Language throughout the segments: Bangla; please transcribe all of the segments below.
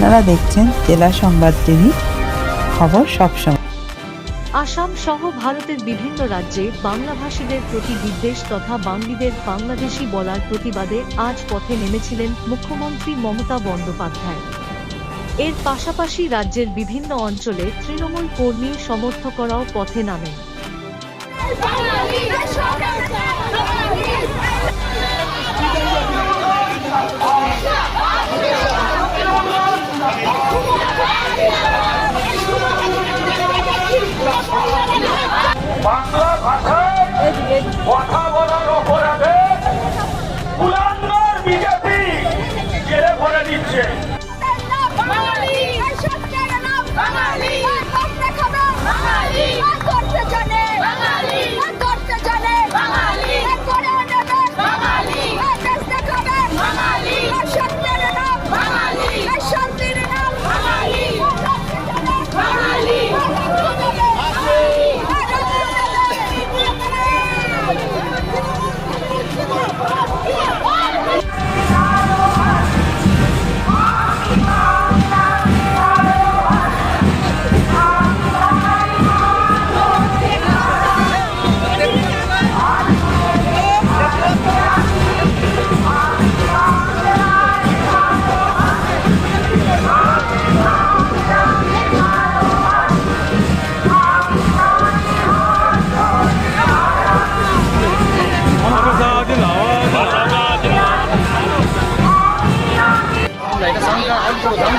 আপনারা দেখছেন জেলা সংবাদ টিভি খবর সবসময় আসাম সহ ভারতের বিভিন্ন রাজ্যে বাংলাভাষীদের প্রতি বিদ্বেষ তথা বাঙালিদের বাংলাদেশি বলার প্রতিবাদে আজ পথে নেমেছিলেন মুখ্যমন্ত্রী মমতা বন্দ্যোপাধ্যায়। এর পাশাপাশি রাজ্যের বিভিন্ন অঞ্চলে তৃণমূল কর্মী সমর্থকরাও পথে নামেন। বাংলা ভাষায় কথা লড়াই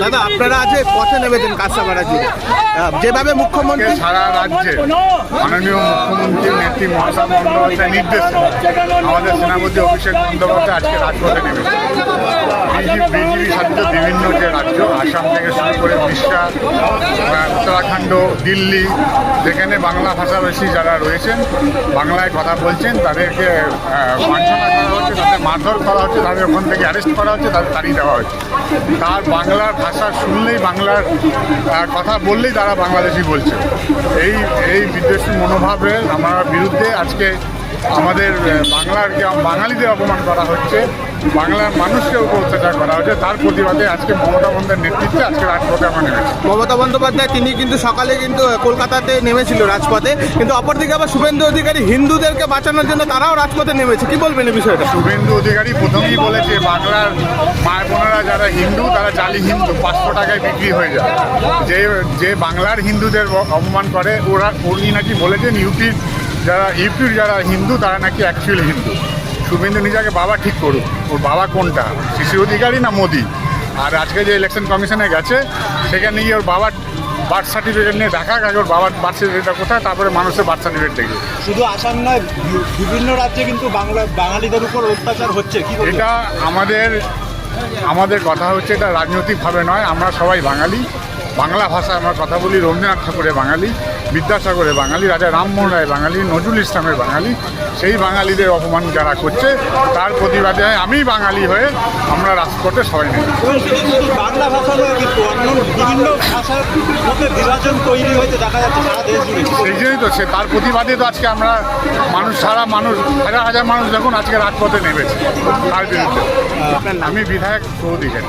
দাদা আপনারা আজ পথে নেমেছেন কাঁচাপাড়া জুড়ে যেভাবে মুখ্যমন্ত্রী সারা রাজ্যে মাননীয় মুখ্যমন্ত্রী নেত্রী মমতা বন্দ্যোপাধ্যায়ের নির্দেশে আমাদের সেনাপতি অভিষেক বন্দ্যোপাধ্যায় আজকে রাজপথে নেমেছে বিজেপি শাসিত বিভিন্ন যে রাজ্য আসাম থেকে শুরু করে উড়িষ্যা উত্তরাখণ্ড দিল্লি যেখানে বাংলা ভাষাভাষী যারা রয়েছেন বাংলায় কথা বলছেন তাদেরকে আহ, করা হচ্ছে তাদের মারধর করা হচ্ছে তাদের ওখান থেকে অ্যারেস্ট করা হচ্ছে তাদের তাড়িয়ে দেওয়া হচ্ছে। তার বাংলার ভাষা শুনলেই বাংলার কথা বললেই তারা বাংলাদেশি বলছে। এই এই বিদ্বেষী মনোভাবের আমার বিরুদ্ধে আজকে আমাদের বাংলার বাঙালিদের অপমান করা হচ্ছে বাংলার মানুষকে অত্যাচার করা হচ্ছে তার প্রতিবাদে আজকে মমতা বন্দ্যোপাধ্যায়ের নেতৃত্বে আজকে রাজপথে আমরা নেমেছি। মমতা বন্দ্যোপাধ্যায় তিনি কিন্তু সকালে কিন্তু কলকাতাতে নেমেছিল রাজপথে। কিন্তু অপরদিকে আবার শুভেন্দু অধিকারী হিন্দুদেরকে বাঁচানোর জন্য তারাও রাজপথে নেমেছে। কি বলবেন এই বিষয়টা? শুভেন্দু অধিকারী প্রথমেই বলেছে বাংলার মায় বোনেরা যারা হিন্দু তারা জালি হিন্দু পাঁচশো টাকায় বিক্রি হয়ে যায়। যে যে বাংলার হিন্দুদের অপমান করে ওরা উনি নাকি বলেছেন ইউপির যারা ইউপির যারা হিন্দু তারা নাকি অ্যাকচুয়াল হিন্দু। শুভেন্দু নিজেকে বাবা ঠিক করুক। ওর বাবা কোনটা? শিশির অধিকারী না মোদি? আর আজকে যে ইলেকশন কমিশনে গেছে সেখানে গিয়ে ওর বাবার বার্থ সার্টিফিকেট নিয়ে দেখা আগে ওর বাবার বার্থ সার্টিফিকেটটা কোথায় তারপরে মানুষের বার্থ সার্টিফিকেট দেখবে। শুধু আসাম নয় বিভিন্ন রাজ্যে কিন্তু বাংলা বাঙালিদের উপর অত্যাচার হচ্ছে কি এটা আমাদের আমাদের কথা হচ্ছে এটা রাজনৈতিকভাবে নয় আমরা সবাই বাঙালি। বাংলা ভাষায় আমরা কথা বলি রবীন্দ্রনাথ ঠাকুরের বাঙালি। বিদ্যাসাগরের বাঙালি রাজা রামমোহন রায় বাঙালি নজরুল ইসলামের বাঙালি সেই বাঙালিদের অপমান যারা করছে তার প্রতিবাদে আমি বাঙালি হয়ে আমরা রাজপথে সবাই নেই। বাংলা ভাষা নয় কিন্তু অন্য বিভিন্ন ভাষার বিভাজন তৈরি হয়েছে? দেখা যাচ্ছে সারা দেশ সেই জন্যই তো সে তার প্রতিবাদে তো আজকে আমরা মানুষ সারা মানুষ হাজার হাজার মানুষ দেখুন আজকে রাজপথে নেমেছে তার বিরুদ্ধে। আমি বিধায়ক সৌদিকারী